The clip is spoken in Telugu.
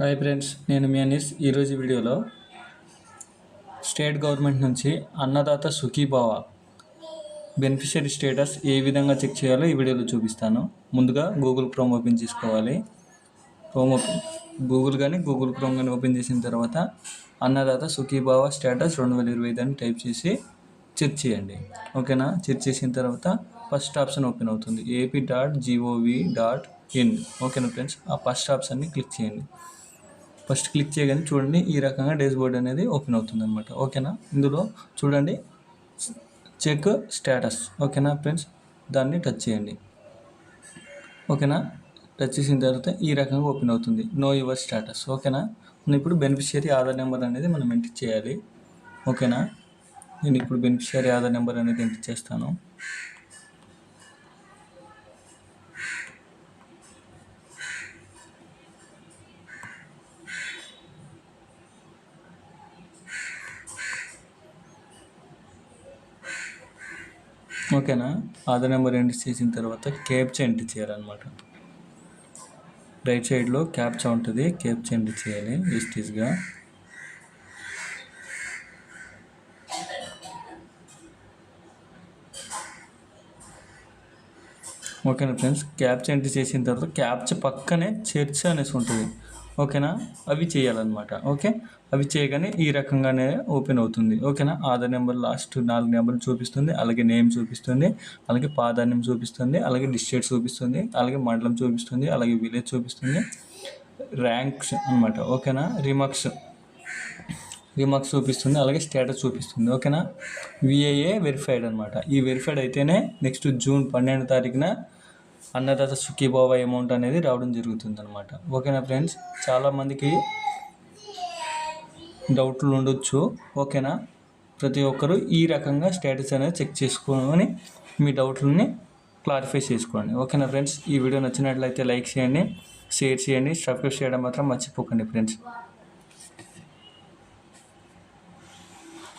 హాయ్ ఫ్రెండ్స్ నేను మీ అనిస్. ఈరోజు వీడియోలో స్టేట్ గవర్నమెంట్ నుంచి అన్నదాత సుఖీభావ బెనిఫిషరీ స్టేటస్ ఏ విధంగా చెక్ చేయాలో ఈ వీడియోలో చూపిస్తాను. ముందుగా గూగుల్ క్రోమ్ ఓపెన్ చేసుకోవాలి. క్రోమ్ ఓపెన్ గూగుల్ కానీ గూగుల్ క్రోమ్ కానీ ఓపెన్ చేసిన తర్వాత అన్నదాత సుఖీభావ స్టేటస్ రెండు వేల ఇరవై ఐదు అని టైప్ చేసి చెక్ చేయండి. ఓకేనా? చెక్ చేసిన తర్వాత ఫస్ట్ ఆప్షన్ ఓపెన్ అవుతుంది. AP dot G O V dot in ఓకేనా ఫ్రెండ్స్ ఆ ఫస్ట్ ఆప్షన్ని క్లిక్ చేయండి. ఫస్ట్ క్లిక్ చేయగానే చూడండి ఈ రకంగా డేస్ బోర్డ్ అనేది ఓపెన్ అవుతుంది అనమాట ఓకేనా? ఇందులో చూడండి చెక్ స్టేటస్. ఓకేనా ఫ్రెండ్స్? దాన్ని టచ్ చేయండి. ఓకేనా? టచ్ చేసిన తర్వాత ఈ రకంగా ఓపెన్ అవుతుంది. Know your status. ఓకేనా? మనం ఇప్పుడు బెనిఫిషియరీ ఆధార్ నెంబర్ అనేది మనం ఎంటర్ చేయాలి. ఓకేనా? నేను ఇప్పుడు బెనిఫిషియరీ ఆధార్ నెంబర్ అనేది ఎంటర్ చేస్తాను. ఓకేనా? ఆధార్ నెంబర్ ఎంటర్ చేసిన తర్వాత క్యాప్చా ఎంటర్ చేయాలన్నమాట. రైట్ సైడ్లో క్యాప్చా ఉంటుంది క్యాప్చా ఎంటర్ చేయాలి ఈస్టీస్గా ఓకేనా ఫ్రెండ్స్? క్యాప్చా ఎంటర్ చేసిన తర్వాత క్యాప్చా పక్కనే చర్చ్ అనేసి ఉంటుంది. ఓకేనా? అవి చేయాలన్నమాట. ఓకే? అవి చేయగానే ఈ రకంగానే ఓపెన్ అవుతుంది. ఓకేనా? ఆధార్ నెంబర్ లాస్ట్ నాలుగు నెంబర్లు చూపిస్తుంది. అలాగే నేమ్ చూపిస్తుంది. అలాగే పాదాన్యం చూపిస్తుంది. అలాగే డిస్ట్రిక్ట్ చూపిస్తుంది. అలాగే మండలం చూపిస్తుంది. అలాగే విలేజ్ చూపిస్తుంది. ర్యాంక్స్ అన్నమాట. ఓకేనా? రిమార్క్స్. రిమార్క్స్ చూపిస్తుంది. అలాగే స్టేటస్ చూపిస్తుంది. ఓకేనా? విఏఏ వెరిఫైడ్ అనమాట ఈ వెరిఫైడ్ అయితేనే నెక్స్ట్ జూన్ పన్నెండు తారీఖున అన్నదాత సుఖీభావ అమౌంట్ అనేది రావడం జరుగుతుంది అనమాట ఓకేనా ఫ్రెండ్స్ చాలామందికి డౌట్లు ఉండొచ్చు. ఓకేనా? ప్రతి ఒక్కరూ ఈ రకంగా స్టేటస్ అనేది చెక్ చేసుకొని మీ డౌట్లని క్లారిఫై చేసుకోండి. ఓకేనా ఫ్రెండ్స్ ఈ వీడియో నచ్చినట్లయితే లైక్ చేయండి షేర్ చేయండి. సబ్స్క్రైబ్ చేయడం మాత్రం మర్చిపోకండి ఫ్రెండ్స్